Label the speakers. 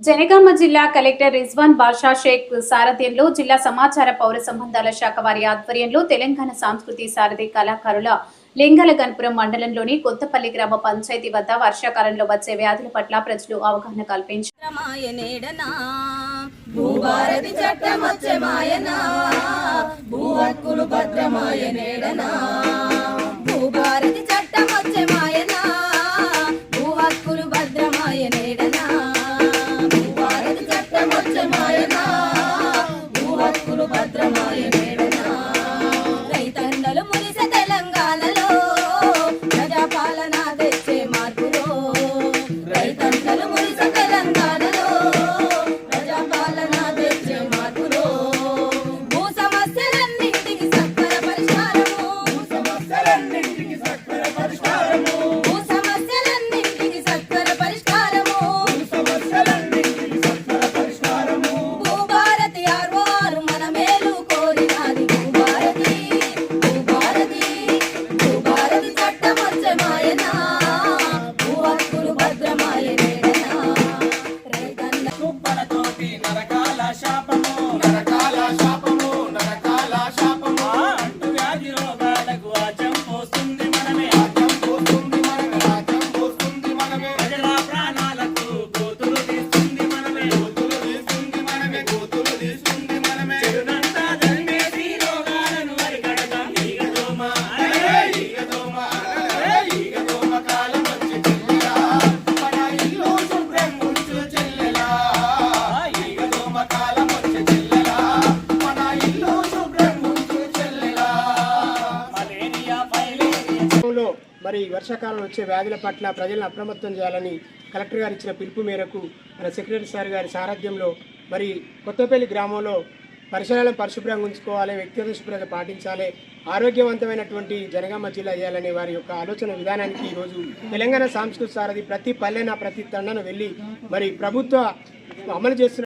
Speaker 1: జనగామ జిల్లా కలెక్టర్ రిజ్వాన్ బాషా షేక్ సారథ్యంలో జిల్లా సమాచార పౌర సంబంధాల శాఖ వారి ఆధ్వర్యంలో తెలంగాణ సాంస్కృతి సారథి కళాకారుల లింగాల గణపురం మండలంలోని కొత్తపల్లి గ్రామ పంచాయతీ వద్ద వర్షాకాలంలో వచ్చే వ్యాధుల పట్ల ప్రజలు అవగాహన కల్పించారు.
Speaker 2: హక్కులు
Speaker 3: Shapa. మరి వర్షాకాలం వచ్చే వ్యాధుల పట్ల ప్రజలను అప్రమత్తం చేయాలని కలెక్టర్ గారు ఇచ్చిన పిలుపు మేరకు మన సెక్రటరీ సార్ గారి సారథ్యంలో మరి కొత్తపల్లి గ్రామంలో పరిసరాలను పరిశుభ్రంగా ఉంచుకోవాలి వ్యక్తిగత శుభ్రత పాటించాలి ఆరోగ్యవంతమైనటువంటి జనగామ జిల్లా చేయాలనే వారి యొక్క ఆలోచన విధానానికి ఈరోజు తెలంగాణ సాంస్కృతిక సారథి ప్రతి పల్లెన ప్రతి తండను వెళ్ళి మరి ప్రభుత్వ అమలు చేస్తున్న